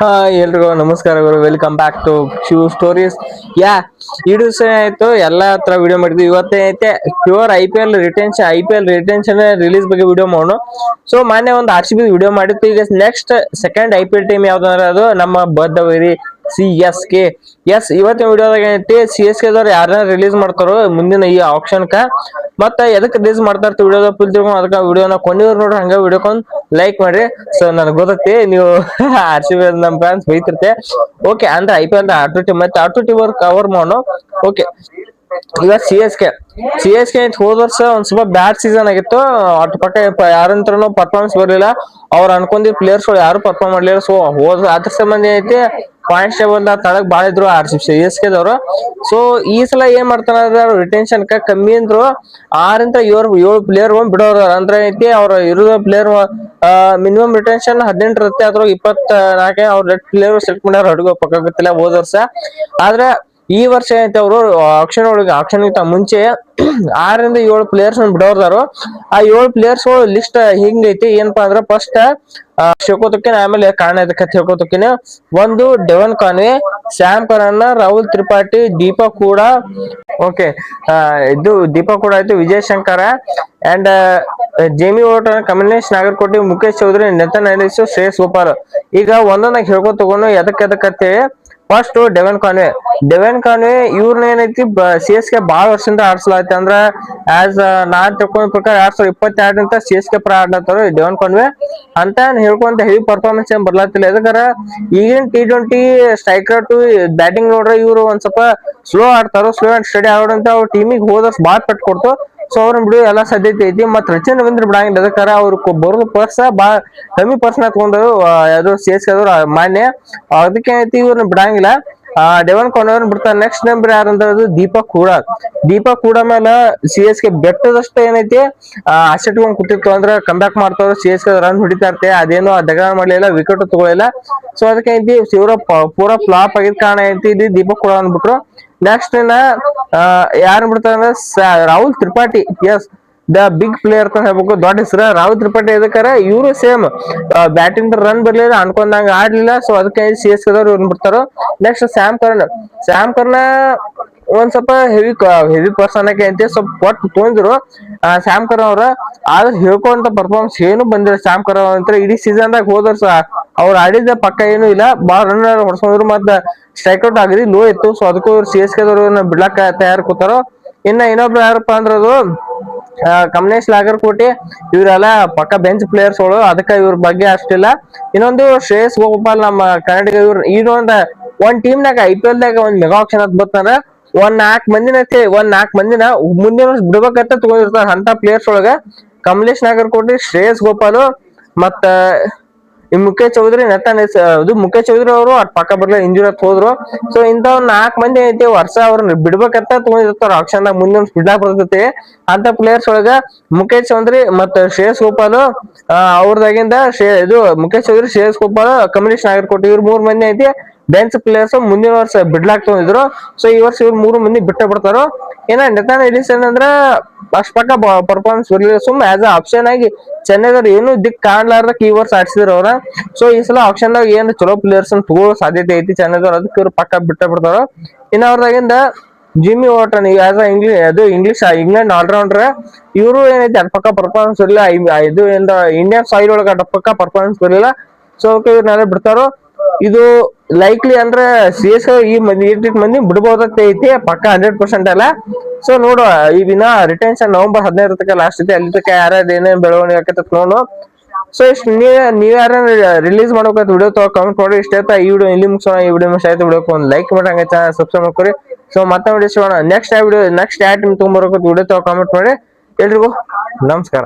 Hi ಎಲ್ರಿಗೂ ನಮಸ್ಕಾರಗಳು welcome back to Shiv stories ಯಾ ದಿವಸ ಆಯ್ತು ಎಲ್ಲ ಹತ್ರ ವಿಡಿಯೋ ಮಾಡಿದ್ವಿ. ಇವತ್ತೈತೆ pure I P L retention I P L retention release ಬಗ್ಗೆ ವಿಡಿಯೋ ಮಾಡೋಣ. ಸೊ ಮೊನ್ನೆ ಒಂದು ಆರ್ ಸಿ ಬಿ ವಿಡಿಯೋ ಮಾಡಿತ್ತು. ಈಗ next second I P L team ಯಾವ್ದಂದ್ರೆ ಅದು ನಮ್ಮ ಬದ್ಧವೈರಿ ಸಿ ಎಸ್ ಕೆ ಎಸ್ ಇವತ್ತಿನ ವಿಡಿಯೋದಾಗ ಏನೈತಿ? ಸಿ ಎಸ್ ಕೆ ದವ್ರು ಯಾರನ್ನ ರಿಲೀಸ್ ಮಾಡ್ತಾರೋ ಮುಂದಿನ ಈ ಆಪ್ಷನ್ಕ ಮತ್ತ ಎದಕ್ ರಿಲೀಸ್ ಮಾಡ್ತಾ ಇರ್ತೀವಿ ವಿಡಿಯೋದ ಫುಲ್ ತಿಳ್ಕೊಂಡು ಅದಕ್ಕೆ ವಿಡಿಯೋನ ಕೊಂಡಿವ್ರು ನೋಡ್ರಿ, ಹಂಗ ವಿಡಿಯೋಕೊಂಡ್ ಲೈಕ್ ಮಾಡ್ರಿ. ಸೊ ನನಗೆ ಗೊತ್ತೈತಿ, ನೀವು ಆರ್ ಸಿ ಬಿ ನಮ್ಮ ಫ್ಯಾನ್ಸ್ ಬೈತಿರ್ತೆ ಓಕೆ ಅಂದ್ರೆ I P L auto T ಮತ್ತೆ ಆಟೋ ಟಿ ವರ್ಕ್ ಕವರ್ ಮಾಡೋ ಓಕೆ ಈಗ C S K C S K ಹೋದ ವರ್ಷ ಒಂದ್ ಸ್ವಲ್ಪ ಬ್ಯಾಡ್ ಸೀಸನ್ ಆಗಿತ್ತು. ಅಟ್ ಪಕ್ಕ ಯಾರಂತ್ರನು ಪರ್ಫಾರ್ಮೆನ್ಸ್ ಬರ್ಲಿಲ್ಲ. ಅವ್ರು ಅನ್ಕೊಂಡಿದ್ ಪ್ಲೇಯರ್ಸ್ಗಳು ಯಾರು ಪರ್ಫಾರ್ಮ್ ಮಾಡ್ಲಿಲ್ಲ. ಸೊ ಹೋದ ಅದ್ರ ಸಂಬಂಧ ಐತಿ ಪಾಯಿಂಟ್ಸ್ ಟೇಬಲ್ ತಳಗ್ ಬಾಳ ಇದ್ರು ಆರ್ ಸಿ ಎಸ್ ಕೆ ದವರು. ಸೊ ಈ ಸಲ ಏನ್ ಮಾಡ್ತಾರ ರಿಟೆನ್ಷನ್ ಕಮ್ಮಿ ಅಂದ್ರು. ಆರಿಂದ ಏಳು ಏಳು ಪ್ಲೇಯರ್ ಬಿಡೋರು. ಅಂದ್ರೆ ಐತಿ, ಅವ್ರ ಇರೋ ಪ್ಲೇಯರ್ ಮಿನಿಮಮ್ ರಿಟೆನ್ಷನ್ ಹದಿನೆಂಟು ಇರುತ್ತೆ ಅದ್ರಾಗ ಇಪ್ಪತ್ ನಾಲ್ಕೇ ಅವ್ರ ಪ್ಲೇಯರ್ ಸೆಲೆಕ್ಟ್ ಮಾಡ್ಯಾರ. ಹುಡುಗ ಪಕ್ಕ ಗೊತ್ತಿಲ್ಲ, ಹೋದ ವರ್ಷ. ಆದ್ರೆ ಈ ವರ್ಷ ಏನೈತೆ ಅವರು ಆಕ್ಷನ್ ಒಳಗೆ ಆಕ್ಷನ್ ಗಿಂತ ಮುಂಚೆ ಆರರಿಂದ ಏಳು ಪ್ಲೇಯರ್ಸ್ ಬಿಡೋರ್ದಾರು. ಆ ಏಳು ಪ್ಲೇಯರ್ಸ್ ಲಿಸ್ಟ್ ಹಿಂಗೈತಿ, ಏನಪ್ಪಾ ಅಂದ್ರ ಫಸ್ಟ್ ಶೋಕೋತಕ್ಕಿನ, ಆಮೇಲೆ ಕಾರಣ ಇದಕ್ಕೆ ತಿಳ್ಕೊತಕ್ಕಿನ ಒಂದು, ಡೆವನ್ ಕಾನ್ವೆ, ಸ್ಯಾಮ್ ಕರನ್ನ ರಾಹುಲ್ ತ್ರಿಪಾಠಿ ದೀಪಕ್ ಕೂಡ, ಓಕೆ ಇದು ದೀಪಕ್ ಕೂಡ ಆಯ್ತು, ವಿಜಯ್ ಶಂಕರ ಅಂಡ್ ಜೇಮಿ ಓಟರ್ ಕಮಲೇಶ್ ನಾಗರ್ಕೋಟಿ ಮುಖೇಶ್ ಚೌಧರಿ, ನೆತನ್ ಅಲಿಸು ಶ್ರೇಯಸ್ ಗೋಪಾಲ್. ಈಗ ಒಂದೊಂದಾಗ ಹೇಳ್ಕೊ ತಗೊಂಡು ಎದಕ್ ಎದಕ್ಕಂತೇಳಿ first Devon Conway Devon Conway ಇವ್ರನ್ನ ಏನೈತಿ ಸಿ ಎಸ್ ಕೆ ಬಾಳ ವರ್ಷದಿಂದ ಆಡ್ಸಲಾಯ್ತು. ಅಂದ್ರ ಆಸ್ ನಾನ್ ತಿಳ್ಕೊಂಡ ಪ್ರಕಾರ ಎರಡ್ ಸಾವಿರದ ಇಪ್ಪತ್ತೆರಡರಿಂದ ಸಿ ಎಸ್ ಕೆ ಪರ ಆಡ್ಲತ್ತಾರ ಡೆವೆನ್ ಕಾನ್ವೆ ಅಂತ ಹೇಳ್ಕೊಂತ ಹೆವಿ ಪರ್ಫಾರ್ಮೆನ್ಸ್ ಏನ್ ಬರ್ಲಾತಿಲ್ಲ. ಯಾಕಂದ್ರ, ಈಗಿನ T twenty striker to batting ನೋಡ್ರೆ ಇವ್ರು ಒಂದ್ ಸ್ವಲ್ಪ ಸ್ಲೋ ಆಡ್ತಾರೋ ಸ್ಲೋ ಅಂಡ್ ಸ್ಟಡಿ ಆಡೋಂತ ಅವ್ರ ಟೀಮಿಗೆ ಹೋದಷ್ಟು ಬಾಳ್ ಪೆಟ್ ಕೊಡ್ತು. ಸೊ ಅವ್ರನ್ನ ಬಿಡು, ಎಲ್ಲಾ ಸಾಧ್ಯತೆ ಐತಿ. ಮತ್ ರಚಿನ್ ರವೀಂದ್ರ ಬಿಡಂಗಿಲ್ಲ ಅದಕ್ಕಾರ ಅವ್ರು ಬರೋದು ಪರ್ಸ ಬಾ, ಕಮ್ಮಿ ಪರ್ಸನ್ ಹಾಕೊಂಡು ಯಾವ್ದು ಸಿ ಎಸ್ ಕೆ ಮಾನ್ಯ. ಅದಕ್ಕೆ ಏನೈತಿ ಇವ್ರನ್ನ ಬಿಡಂಗಿಲ್ಲ. ಆ ಡೆವನ್ ಕೊನೆಯವ್ರನ್ನ ಬಿಡ್ತಾರೆ ನೆಕ್ಸ್ಟ್ ನಂಬರ್ ಯಾರಂದ್ರೆ ಅದು ದೀಪಕ್ ಕೂಡ. ದೀಪಕ್ ಕೂಡ ಮೇಲೆ ಸಿ ಎಸ್ ಕೆ ಬೆಟ್ಟದಷ್ಟು ಏನೈತಿ ಅಸೆಟ್ಕೊಂಡ್ ಕೂತಿತ್ತು ಅಂದ್ರೆ ಕಂಬ್ಯಾಕ್ ಮಾಡ್ತಾವ್ರು. ಸಿ ಎಸ್ ಕೆ ರನ್ ಹೊಡಿತಾ ಇರ್ತೆ. ಅದೇನು ದಗ ಮಾಡ್ಲಿಲ್ಲ ವಿಕೆಟ್ ತಗೊಳಿಲ್ಲ ಸೊ ಅದಕ್ಕೆ ಐತಿ, ಶಿವರ ಪೂರಾ ಫ್ಲಾಪ್ ಆಗಿದ್ ಕಾರಣ ಐತಿ. ಇಲ್ಲಿ ದೀಪಕ್ ಕೂಡ ಅಂದ್ಬಿಟ್ರು. ನೆಕ್ಸ್ಟ್ ಇನ್ನ ಯಾರು ಬಿಡ್ತಾರೆ Rahul Tripathi. As the big player ಅಂತ ಹೇಳ್ಬೇಕು. ದೊಡ್ಡ ಹೆಸರು ರಾಹುಲ್ ತ್ರಿಪಾಠಿ ಎದಕ್ಕಾರ ಇವರು ಸೇಮ್ ಬ್ಯಾಟಿಂಗ್ ರನ್ ಬರ್ಲಿಲ್ಲ, ಅನ್ಕೊಂಡಂಗ ಆಡ್ಲಿಲ್ಲ. ಸೊ ಅದಕ್ಕೆ ಸಿ ಎಸ್ ಇವ್ರನ್ನ ಬಿಡ್ತಾರೋ? Next Sam Curran Sam Curran ಒಂದ್ ಸ್ವಲ್ಪ ಹೆವಿ ಹೆವಿ ಪರ್ಸನ್ ಆಗಿ ಅಂತ, ಸ್ವಲ್ಪ ಕೊಟ್ಟು ತೊಂದ್ರು. ಶ್ಯಾಮ್ ಕರ ಅವ್ರ, ಆದ್ರೆ ಹೇಳ್ಕೊಂತ ಪರ್ಫಾರ್ಮೆನ್ಸ್ ಏನು ಬಂದಿಲ್ಲ. ಶ್ಯಾಮ್ ಕರ ಅಂತ ಇಡೀ ಸೀಸನ್ ದಾಗ ಹೋದ್ರ ಅವ್ರು ಆಡಿದ ಪಕ್ಕ ಏನು ಇಲ್ಲ. ಬಾಳ ರನ್ ಹೊಡ್ಸೋದ್ರು ಮತ್ತ ಸ್ಟ್ರೈಕ್ ಔಟ್ ಆಗಿರಿ ಲೋ ಇತ್ತು. ಸೊ ಅದಕ್ಕೂ ಸಿ ಎಸ್ ಕೆದವ್ರು ಬಿಡ್ಲಾಕ ತಯಾರು ಕೂತಾರೋ. ಇನ್ನ ಇನ್ನೊಬ್ರು ಯಾರಪ್ಪ ಅಂದ್ರ ಅದು ಕಮಲೇಶ್ ಲಾಗರ್ ಕೋಟಿ ಇವರೆಲ್ಲ ಪಕ್ಕ ಬೆಂಚ್ ಪ್ಲೇಯರ್ಸ್ಗಳು, ಅದಕ್ಕ ಇವ್ರ ಬಗ್ಗೆ ಅಷ್ಟಿಲ್ಲ. ಇನ್ನೊಂದು ಶ್ರೇಯಸ್ ಗೋಪಾಲ್ ನಮ್ಮ ಕನ್ನಡಿಗ ಇವ್ರ ಇದು ಒಂದ್ ಟೀಮ್ ನಾಗ ಐ ಪಿ ಎಲ್ ದಾಗ ಒಂದ್ ಮೆಗಾ ಆಪ್ಷನ್ ಅಂತ ಬರ್ತಂದ್ರ ಒಂದ್ ನಾಲ್ಕ್ ಮಂದಿನ ಒಂದ್ ನಾಲ್ಕ್ ಮಂದಿನ ಮುಂದಿನ ವರ್ಷ ಬಿಡ್ಬೇಕಂತ ತಗೊಂಡಿರ್ತಾರ ಅಂತ ಪ್ಲೇಯರ್ಸ್ ಒಳಗ. ಕಮಲೇಶ್ ನಾಗರ್ಕೋಟೆ, ಶ್ರೇಯಸ್ ಗೋಪಾಲ್ ಮತ್ತ ಈ ಮುಖೇಶ್ ಚೌಧರಿ ಎಸ್- ಇದು ಮುಖೇಶ್ ಚೌಧರಿ ಅವರು ಅಟ್ ಪಕ್ಕ ಬರ್ಲ ಇಂಜುರಿ ಹೋದ್ರು. ಸೊ ಇಂತ ನಾಲ್ಕ್ ಮಂದಿ ಐತಿ, ವರ್ಷ ಅವ್ರನ್ನ ಬಿಡ್ಬೇಕಂತ ತಗೊಂಡಿರ್ತಾರ ಆಕ್ಷನ್ ದಾಗ ಮುಂದಿನ ಬಿಡ್ಲಾಕ್ ಬರ್ತೈತಿ. ಅಂತ ಪ್ಲೇಯರ್ಸ್ ಒಳಗ ಮುಖೇಶ್ ಚೌಧರಿ ಮತ್ತ ಶ್ರೇಯಸ್ ಗೋಪಾಲ್ ಅವ್ರದಾಗಿಂದ ಇದು ಮುಖೇಶ್ ಚೌಧರಿ, ಶ್ರೇಯಸ್ ಗೋಪಾಲ್, ಕಮಲೇಶ್ ನಾಗರ್ಕೋಟೆ ಇವ್ರ ಮೂರ್ ಮಂದಿ ಐತಿ. ಬೆಂಚ್ ಪ್ಲೇಯರ್ಸ್ ಮುಂದಿನ ವರ್ಷ ಬಿಡ್ಲಾಕ್ ತಗೊಂಡಿದ್ರು ಸೊ ಈ ವರ್ಷ ಇವ್ರು ಮೂರು ಮಂದಿ ಬಿಟ್ಟೆ ಬಿಡ್ತಾರೋ? ಏನ ನೆತಾನ್ ಎಡಿಸನ್ ಏನಂದ್ರ ಅಷ್ಟ ಪಕ್ಕ ಪರ್ಫಾರ್ಮೆನ್ಸ್ ಬರ್ಲಿಲ್ಲ. ಸುಮ್ ಆಸ್ ಅ ಆಪ್ಷನ್ ಆಗಿ ಚೆನ್ನೈದವ್ರು ಏನು ದಿಕ್ ಕಾಣ್ಲಾರ್ದಕ್ ಈ ವರ್ಷ ಆಡ್ಸಿದ್ರು ಅವ್ರ. ಸೊ ಈ ಸಲ ಆಪ್ಷನ್ ದಾಗ ಏನು ಚಲೋ ಪ್ಲೇಯರ್ಸ್ ತಗೊಳ್ಳೋ ಸಾಧ್ಯತೆ ಐತಿ ಚೆನ್ನೈದವ್ರು. ಅದಕ್ಕೆ ಇವ್ರು ಪಕ್ಕ ಬಿಟ್ಟೆ ಬಿಡ್ತಾರ? ಇನ್ನ ಅವ್ರದಾಗಿಂದ Jimmy Watson as a English ಅದು ಇಂಗ್ಲಿಷ್ ಇಂಗ್ಲೆಂಡ್ ಆಲ್ರೌಂಡರ್ ಇವರು ಏನೈತಿ ಅದ್ ಪಕ್ಕ ಪರ್ಫಾರ್ಮೆನ್ಸ್ ಬರಲಿಲ್ಲ. ಇದು ಇಂಡಿಯನ್ ಸಾಯಿಲ್ ಒಳಗ ಅದ್ ಪಕ್ಕ ಪರ್ಫಾರ್ಮೆನ್ಸ್ ಬರಲಿಲ್ಲ. ಸೊ ಇವ್ರನ್ನೆಲ್ಲ ಬಿಡ್ತಾರೋ? ಇದು ಲೈಕ್ಲಿ ಅಂದ್ರೆ ಸಿ ಎಸ್ ಈ ಮಂದಿ ಇಷ್ಟಿಟ್ ಮಂದಿ ಬಿಡ್ಬೋದತ್ತ ಐತಿ, ಪಕ್ಕ ಹಂಡ್ರೆಡ್ ಪರ್ಸೆಂಟ್ ಅಲ್ಲ. ಸೊ ನೋಡುವ, ಈ ದಿನ ರಿಟೆನ್ಷನ್ ನವೆಂಬರ್ ಹದಿನೈದು ತನಕ ಲಾಸ್ಟ್ ಐತಿ ಅಲ್ಲಿ ತನಕ ಯಾರ್ಯಾರು ಏನೇನು ಬೆಳವಣಿಗೆ ಆಕತ್ತ ನೋಡು ಸೊ ಇಷ್ಟು ನೀವ್ ನೀವ್ ಯಾರ ರಿಲೀಸ್ ಮಾಡ್ಬೇಕಂತ ವಿಡಿಯೋ ತಗೋ ಕಮೆಂಟ್ ಮಾಡಿ ಇಷ್ಟೇ ಆಯ್ತಾ ಈ ವಿಡಿಯೋ ಇಲ್ಲಿ ಮುಗಿಸೋಣ, ಈ ವಿಡಿಯೋ ಮಿಸ್ ಆಯ್ತು ವಿಡಿಯೋಕ್ಕೆ ಒಂದು ಲೈಕ್ ಮಾಡಿ ಹಂಗೆ ಚಾನಲ್ ಸಬ್ಸ್ಕ್ರೈಬ್ ಮಾಡ್ಕೊರಿ ಸೊ ಮತ್ತೆ ವಿಡಿಯೋ ಸಿಗೋಣ ನೆಕ್ಸ್ಟ್ ಆ ವಿಡಿಯೋ ನೆಕ್ಸ್ಟ್ ಯಾವ ಟೀಮ್ ತೊಗೊಂಬರ್ಬೇಕು ವಿಡಿಯೋ ತಗೋ ಕಮೆಂಟ್ ಮಾಡಿ. ಎಲ್ರಿಗೂ ನಮಸ್ಕಾರ.